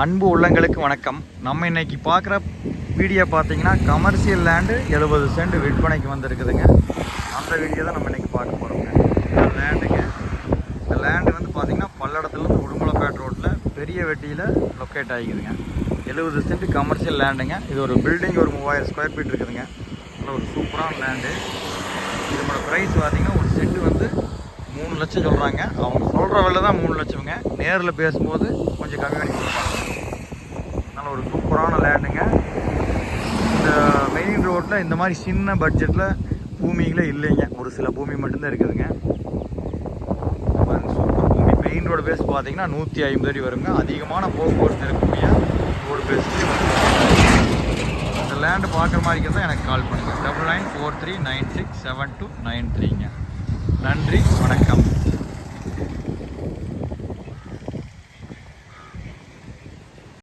அன்பு உள்ளங்களுக்கு வணக்கம். நம்ம இன்னைக்கு பார்க்குற வீடியோ பார்த்தீங்கன்னா கமர்ஷியல் லேண்டு எழுபது சென்ட் விற்பனைக்கு வந்திருக்குதுங்க. அந்த வீடியோ தான் நம்ம இன்னைக்கு பார்க்க போகிறோங்க இந்த லேண்டுங்க இந்த லேண்டு வந்து பார்த்தீங்கன்னா பல்லடத்துலேருந்து உடுமலைப்பேட் ரோட்டில் பெரிய வெட்டியில் லொக்கேட் ஆகிக்குதுங்க. எழுபது சென்ட் கமர்ஷியல் லேண்டுங்க இது ஒரு பில்டிங் ஒரு மூவாயிரம் ஸ்கொயர் ஃபீட் இருக்குதுங்க. நல்ல ஒரு சூப்பரான லேண்டு இதோட ப்ரைஸ் பார்த்தீங்கன்னா ஒரு சென்ட் வந்து மூணு லட்சம் சொல்கிறாங்க அவங்க சொல்கிற விலை தான் மூணு லட்சம்ங்க. நேரில் பேசும்போது கொஞ்சம் கம்மி பண்ணி கொடுப்பாங்க. சூப்பரான லேண்டுங்க இந்த மெயின் ரோட்டில் இந்த மாதிரி சின்ன பட்ஜெட்டில் பூமிகளே இல்லைங்க. ஒரு சில பூமி மட்டும்தான் இருக்குதுங்க. சூப்பர் பூமி. மெயின் ரோடு பேஸ் பார்த்தீங்கன்னா நூற்றி ஐம்பது அடி வருங்க. அதிகமான போக்குவரத்து இருக்கக்கூடிய ரோடு பேஸ்லேயே இந்த லேண்டு பார்க்குற மாதிரி தான் எனக்கு கால் பண்ணுங்கள் double nine four three nine six seven two nine த்ரீங்க நன்றி வணக்கம்.